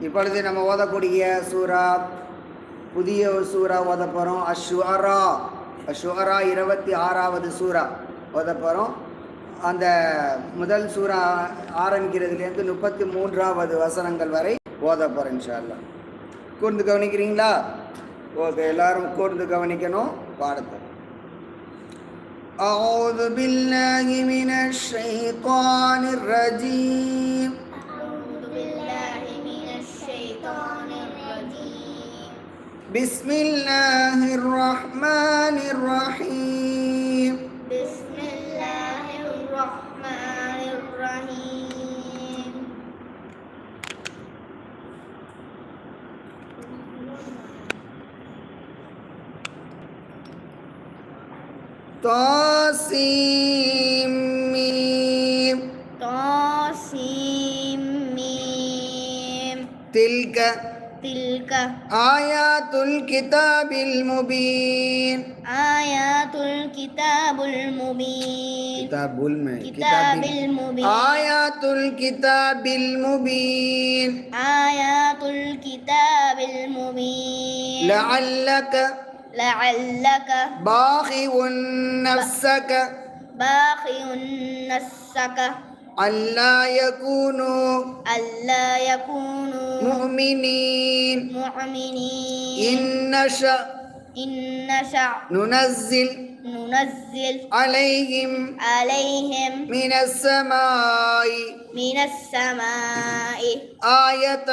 இப்பொழுது நம்ம ஓதக்கூடிய சூரா புதிய ஒரு சூறா ஓத போகிறோம் அஷ்வரா அஷ்வரா இருபத்தி ஆறாவது சூறா ஓத போகிறோம் அந்த முதல் சூறா ஆரம்பிக்கிறதுலேருந்து முப்பத்தி மூன்றாவது வசனங்கள் வரை ஓத போகிறோம் இன்ஷால்லா கூர்ந்து கவனிக்கிறீங்களா ஓகே எல்லாரும் கூர்ந்து கவனிக்கணும் பாடத்தை أعوذ بالله من الشيطان الرجيم بسم الله الرحمن الرحيم. بسم الله الرحمن الرحيم. طاسيم ميم. طاسيم ميم. تلك تلك آيات الكتاب المبين. آيات الكتاب المبين. كتاب الم- كتاب المبين. آيات الكتاب المبين. آيات الكتاب المبين. لعلك لعلك باخع نفسك. باخع نفسك. ألا يكونوا ألا يكونوا مؤمنين. مؤمنين. إن نشأ إن نشأ ننزل ننزل عليهم عليهم من السماء من السماء آية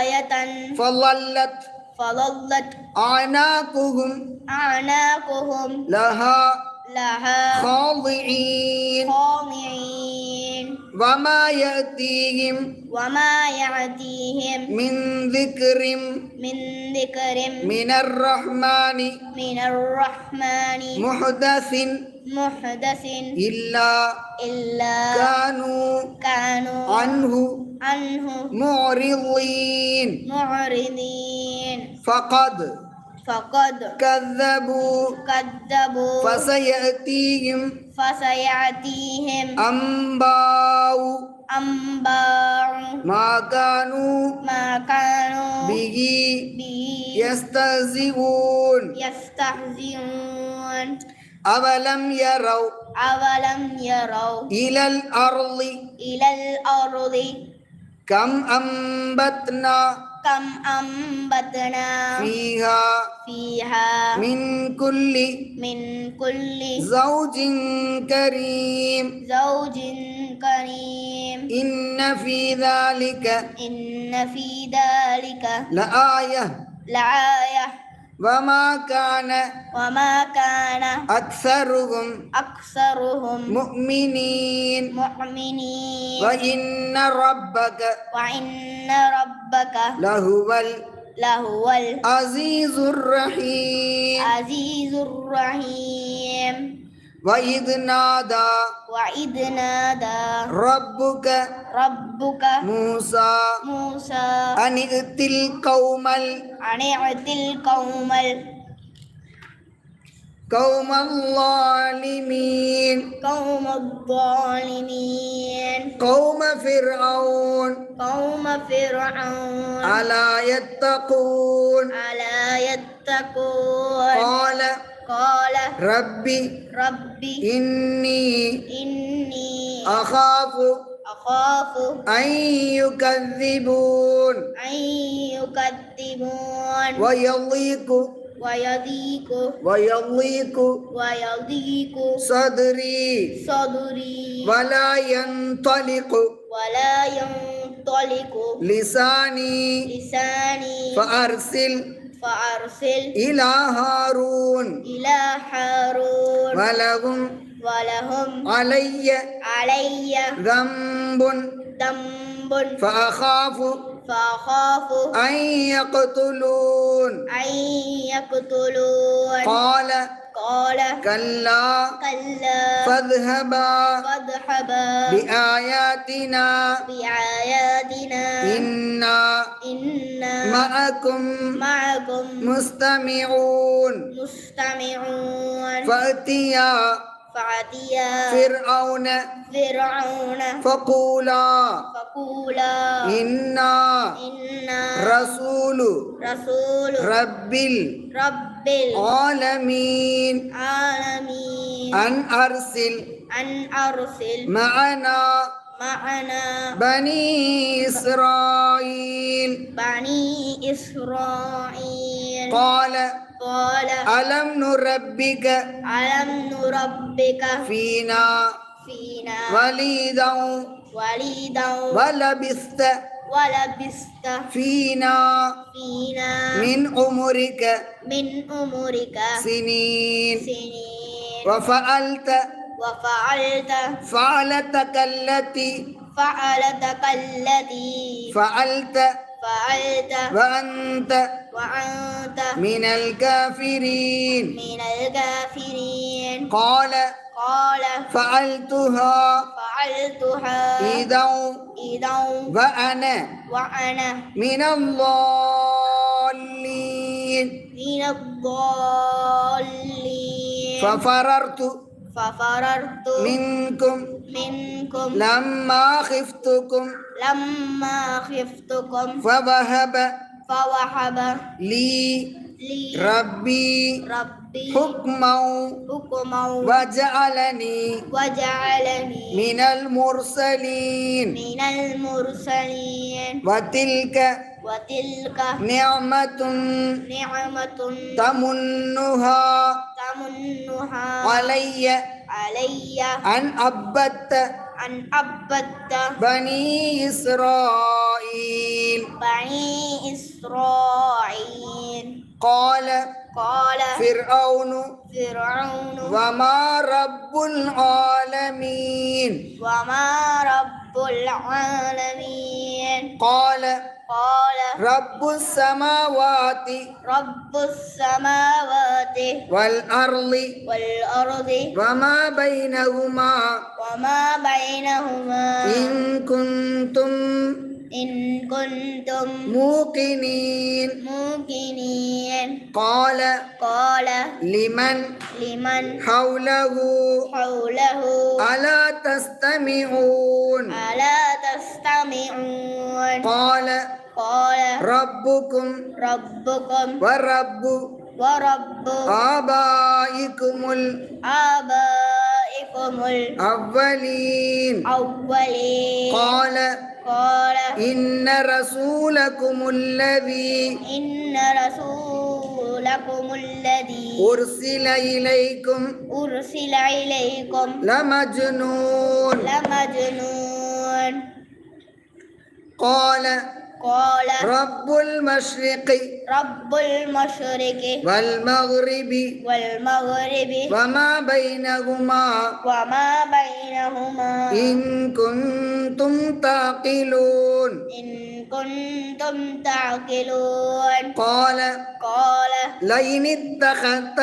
آية فظلت فظلت أعناقهم أعناقهم لها لها خاضعين. خاضعين وما يأتيهم وما يعتيهم من ذكر من ذكر من الرحمن من الرحمن محدث محدث إلا إلا كانوا كانوا عنه عنه معرضين معرضين فقد فقد كذبوا كذبوا فسيأتيهم فسيأتيهم أنباء أنباء ما كانوا ما كانوا به يستهزئون. يستهزئون. أولم يروا أولم يروا إلى الأرض إلى الأرض كم أنبتنا كم أنبتنا فيها فيها من كل من كل زوج كريم زوج كريم إن في ذلك إن في ذلك لآية لآية وما كان وما كان أكثرهم أكثرهم مؤمنين مؤمنين وإن ربك وإن ربك لهو ال- لهو العزيز الرحيم. العزيز الرحيم. وإذ نادى وإذ نادى ربك ربك موسى موسى أن ائت القوم ال- أن اعت القوم ال- قوم الظالمين. قوم الظالمين. قوم فرعون. قوم فرعون. ألا يتقون. ألا يتقون. قال قال ربي ربي إني إني أخاف أخاف أن يكذبون. أن يكذبون. ويضيق ويضيق. ويضيق. ويضيق. صدري. صدري. ولا ينطلق. ولا ينطلق. لساني. لساني. فأرسل. فأرسل. إلى هارون. إلى هارون. ولهم. ولهم. علي. علي. ذنب. ذنب. فأخاف. فأخاف أن يقتلون. أن يقتلون. قال. قال. كلا. كلا. فاذهبا. فاذهبا. بآياتنا. بآياتنا. إنا. إنا. معكم. معكم. مستمعون. مستمعون. فأتيا. فأتيا فرعون. فرعون. فقولا. فقولا. إنا. إنا. رسول. رسول. رب رب العالمين العالمين أن أرسل. أن أرسل. معنا. معنا. بني إسرائيل. بني إسرائيل. قال. قال ألم نربك ألم نربك فينا؟ فينا. وليدا وليدا. ولبثت ولبست فينا؟ فينا. من عمرك؟ من أمرك سنين. سنين. وفعلت؟ وفعلت. فعلتك التي؟ فعلتك التي؟ فعلت. فعلت. وأنت؟ وأنت من الكافرين. من الكافرين. قال قال فعلتها. فعلتها. إذا إذا وأنا وأنا من الضالين. من الضالين. ففررت ففررت منكم منكم لما خفتكم. لما خفتكم. فوهب فوهب لي ربي حكما حكما وجعلني وجعلني من المرسلين. من المرسلين. وتلك وتلك نعمة نعمة تمنها تمنها علي. علي. أن عبدت أن عبدت بني إسرائيل. بني إسرائيل. قال قال فرعون فرعون وما رب العالمين. وما رب العالمين. قال قال رب السماوات رب السماوات والأرض والأرض وما بينهما وما بينهما إن كنتم إن كنتم موقنين. موقنين. قال. قال. لمن؟ لمن؟ حوله. حوله. ألا تستمعون؟ ألا تستمعون. قال. قال. ربكم. ربكم. ورب. ورب. آبائكم آبائكم الأولين الأولين قال. قال إن رسولكم الذي إن رسولكم الذي أرسل إليكم أرسل إليكم لمجنون. لمجنون. قال قال رب المشرق رب المشرق والمغرب والمغرب وما بينهما وما بينهما إن كنتم تعقلون إن كنتم تعقلون قال قال لئن اتخذت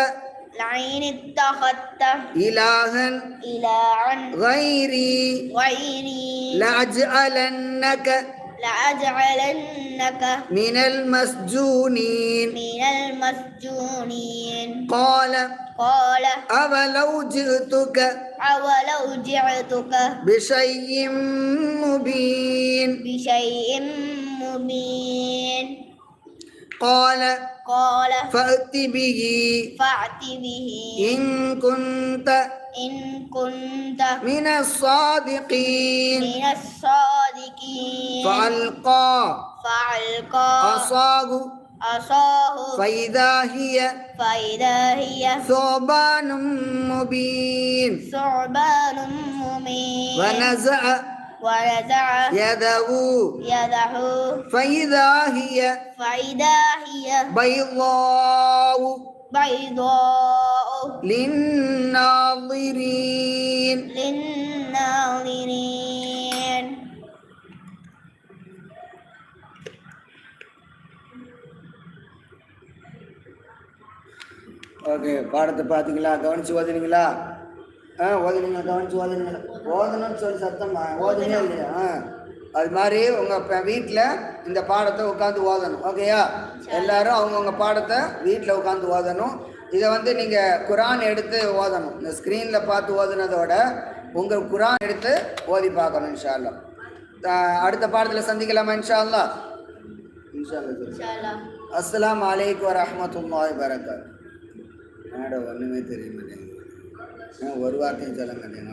لئن اتخذت إلها إلها غيري غيري لأجعلنك لأجعلنك من المسجونين. من المسجونين. قال قال أولو جئتك أولو جئتك بشيء مبين. بشيء مبين. قال قال فأت به فأت به إن كنت إن كنت من الصادقين. من الصادقين. فألقى. فألقى. عصاه عصاه فإذا هي فإذا هي ثعبان مبين. ثعبان مبين. ونزع ونزع. يده. يده. فإذا هي فإذا هي بيضاء. بيضاء. للناظرين للناظرين ஓகே பாடத்தை பார்த்தீங்களா கவனிச்சு ஓதுனீங்களா ஆ ஓதுனீங்க கவனிச்சு ஓதுனீங்களா ஓதணும்னு சொல்லி சத்தமா ஓதுனே இல்லையா ஆ அது மாதிரி உங்கள் வீட்டில் இந்த பாடத்தை உட்காந்து ஓதணும் ஓகேயா எல்லாரும் அவங்கவுங்க பாடத்தை வீட்டில் உட்காந்து ஓதணும் இதை வந்து நீங்கள் குரான் எடுத்து ஓதணும். இந்த ஸ்க்ரீனில் பார்த்து ஓதுனதோட உங்கள் குரான் எடுத்து ஓதி பார்க்கணும் இன்ஷா அல்லாஹ் அஹ் அடுத்த பாடத்தில் சந்திக்கலாமா இன்ஷா அல்லாஹ் இன்ஷா அல்லாஹ் Inshallah. அஸ்ஸலாமு அலைக்கும் வரஹ்மத்துல்லாஹி வரகாத் மேடம் ஒன்றுமே தெரிய மாட்டேங்குது ஒரு வார்த்தையும் சொல்ல மாட்டேங்க